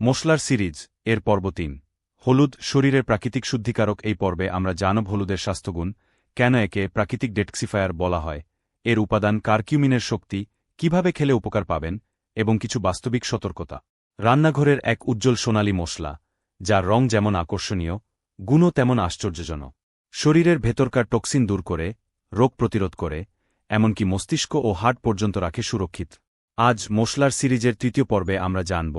মশলার সিরিজ, এর পর্ব তিন। হলুদ, শরীরের প্রাকৃতিক শুদ্ধিকারক এই পর্বে আমরা জানব হলুদের স্বাস্থ্যগুণ, কেন একে প্রাকৃতিক ডেটক্সিফায়ার বলা হয়, এর উপাদান কারকিউমিনের শক্তি, কীভাবে খেলে উপকার পাবেন, এবং কিছু বাস্তবিক সতর্কতা। রান্নাঘরের এক উজ্জ্বল সোনালী মশলা, যার রং যেমন আকর্ষণীয়, গুণও তেমন আশ্চর্যজনক। শরীরের ভেতরকার টক্সিন দূর করে, রোগ প্রতিরোধ করে, এমনকি মস্তিষ্ক ও হার্ট পর্যন্ত রাখে সুরক্ষিত। আজ মশলার সিরিজের তৃতীয় পর্বে আমরা জানব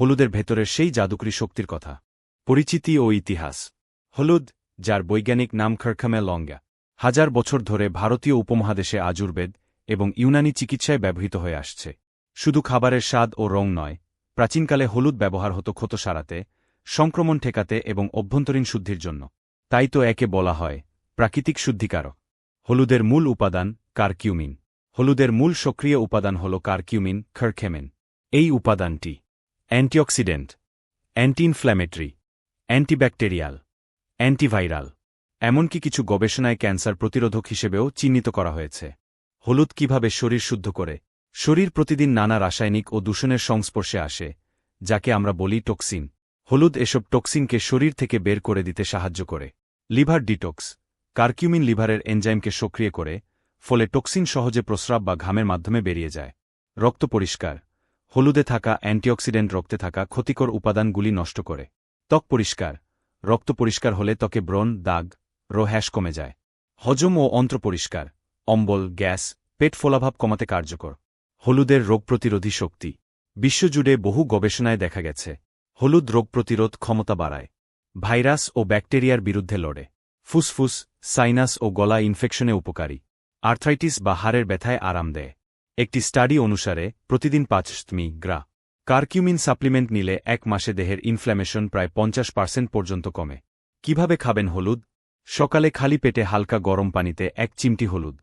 হলুদের ভেতরের সেই জাদুকরী শক্তির কথা। পরিচিতি ও ইতিহাস। হলুদ, যার বৈজ্ঞানিক নাম খরখামে লঙ্গা, হাজার বছর ধরে ভারতীয় উপমহাদেশে আজুর্বেদ এবং ইউনানি চিকিৎসায় ব্যবহৃত হয়ে আসছে। শুধু খাবারের স্বাদ ও রং নয়, প্রাচীনকালে হলুদ ব্যবহার হতো ক্ষত সারাতে, সংক্রমণ ঠেকাতে এবং অভ্যন্তরীণ শুদ্ধির জন্য। তাই তো একে বলা হয় প্রাকৃতিক শুদ্ধিকারক। হলুদের মূল উপাদান কারকিউমিন। হলুদের মূল সক্রিয় উপাদান হল কারকিউমিন, খরখেমেন। এই উপাদানটি antioxidant anti inflammatory antibacterial, antiviral, এমনকি কিছু গবেষণায় ক্যান্সার প্রতিরোধক হিসেবেও চিহ্নিত করা হয়েছে। হলুদ কীভাবে শরীর শুদ্ধ করে? শরীর প্রতিদিন নানা রাসায়নিক ও দূষণের সংস্পর্শে আসে, যাকে আমরা বলি টক্সিন। হলুদ এসব টক্সিনকে শরীর থেকে বের করে দিতে সাহায্য করে। লিভার ডিটক্স, কারকিউমিন লিভারের এনজাইমকে সক্রিয় করে, ফলে টক্সিন সহজে প্রস্রাব বা ঘামের মাধ্যমে বেরিয়ে যায়। রক্ত পরিষ্কার হলুদে থাকা অ্যান্টিঅক্সিডেন্ট রক্তে থাকা ক্ষতিকর উপাদানগুলি নষ্ট করে। ত্বক পরিষ্কার, রক্ত পরিষ্কার হলে ত্বকে ব্রণ, দাগ রোহ্যাশ কমে যায়। হজম ও অন্ত্র পরিষ্কার, অম্বল, গ্যাস, পেট ফোলাভাব কমাতে কার্যকর। হলুদের রোগ প্রতিরোধী শক্তি। বিশ্বজুড়ে বহু গবেষণায় দেখা গেছে, হলুদ রোগ প্রতিরোধ ক্ষমতা বাড়ায়। ভাইরাস ও ব্যাকটেরিয়ার বিরুদ্ধে লড়ে। ফুসফুস, সাইনাস ও গলা ইনফেকশনে উপকারী। আর্থ্রাইটিস বা হাড়ের ব্যথায় আরাম দেয়। একটি স্টাডি অনুসারে, প্রতিদিন পাঁচমি গ্রা। কারকিউমিন সাপ্লিমেন্ট নিলে এক মাসে দেহের ইনফ্ল্যামেশন প্রায় পঞ্চাশ পার্সেন্ট পর্যন্ত কমে। কীভাবে খাবেন হলুদ? সকালে খালি পেটে হালকা গরম পানিতে এক চিমটি হলুদ।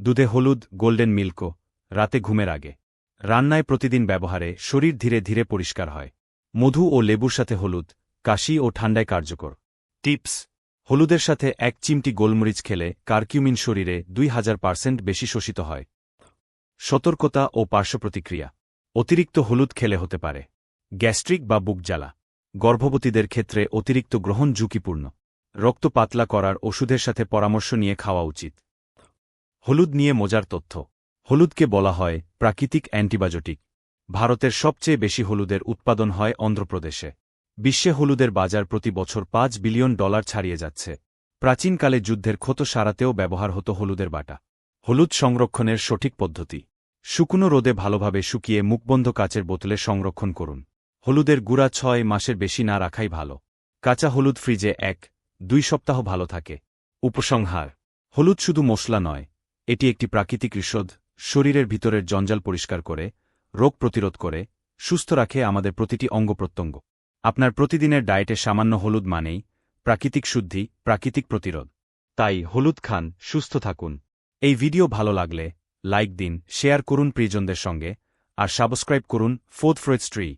দুধে হলুদ, গোল্ডেন মিল্কো রাতে ঘুমের আগে। রান্নায় প্রতিদিন ব্যবহারে শরীর ধীরে ধীরে পরিষ্কার হয়। মধু ও লেবুর সাথে হলুদ, কাশি ও ঠান্ডায় কার্যকর। টিপস, হলুদের সাথে এক চিমটি গোলমরিচ খেলে কার্কিউমিন শরীরে দুই হাজার পার্সেন্ট বেশি শোষিত হয়। সতর্কতা ও পার্শ্বপ্রতিক্রিয়া। অতিরিক্ত হলুদ খেলে হতে পারে। গ্যাস্ট্রিক বা বুক জ্বালা। গর্ভবতীদের ক্ষেত্রে অতিরিক্ত গ্রহণ ঝুঁকিপূর্ণ। রক্ত পাতলা করার ওষুধের সাথে পরামর্শ নিয়ে খাওয়া উচিত। হলুদ নিয়ে মজার তথ্য। হলুদকে বলা হয় প্রাকৃতিক অ্যান্টিবায়োটিক। ভারতের সবচেয়ে বেশি হলুদের উৎপাদন হয় অন্ধ্রপ্রদেশে। বিশ্বে হলুদের বাজার প্রতি বছর পাঁচ বিলিয়ন ডলার ছাড়িয়ে যাচ্ছে। প্রাচীনকালে যুদ্ধের ক্ষত সারাতেও ব্যবহার হতো হলুদের বাটা। হলুদ সংরক্ষণের সঠিক পদ্ধতি। শুকনো রোদে ভালোভাবে শুকিয়ে মুখবন্ধ কাচের বোতলে সংরক্ষণ করুন। হলুদের গুঁড়া ছয় মাসের বেশি না রাখাই ভালো। কাঁচা হলুদ ফ্রিজে এক, দুই সপ্তাহ ভালো থাকে। উপসংহার, হলুদ শুধু মশলা নয়, এটি একটি প্রাকৃতিক ঋষধ শরীরের ভিতরের জঞ্জাল পরিষ্কার করে, রোগ প্রতিরোধ করে, সুস্থ রাখে আমাদের প্রতিটি অঙ্গ প্রত্যঙ্গ। আপনার প্রতিদিনের ডায়েটে সামান্য হলুদ মানেই প্রাকৃতিক শুদ্ধি, প্রাকৃতিক প্রতিরোধ। তাই হলুদ খান, সুস্থ থাকুন। এই ভিডিও ভালো লাগলে লাইক দিন শেয়ার করুন প্রিয়জনদের সঙ্গে আর সাবস্ক্রাইব করুন ফোর্থ ফ্রোয়েড স্ট্রি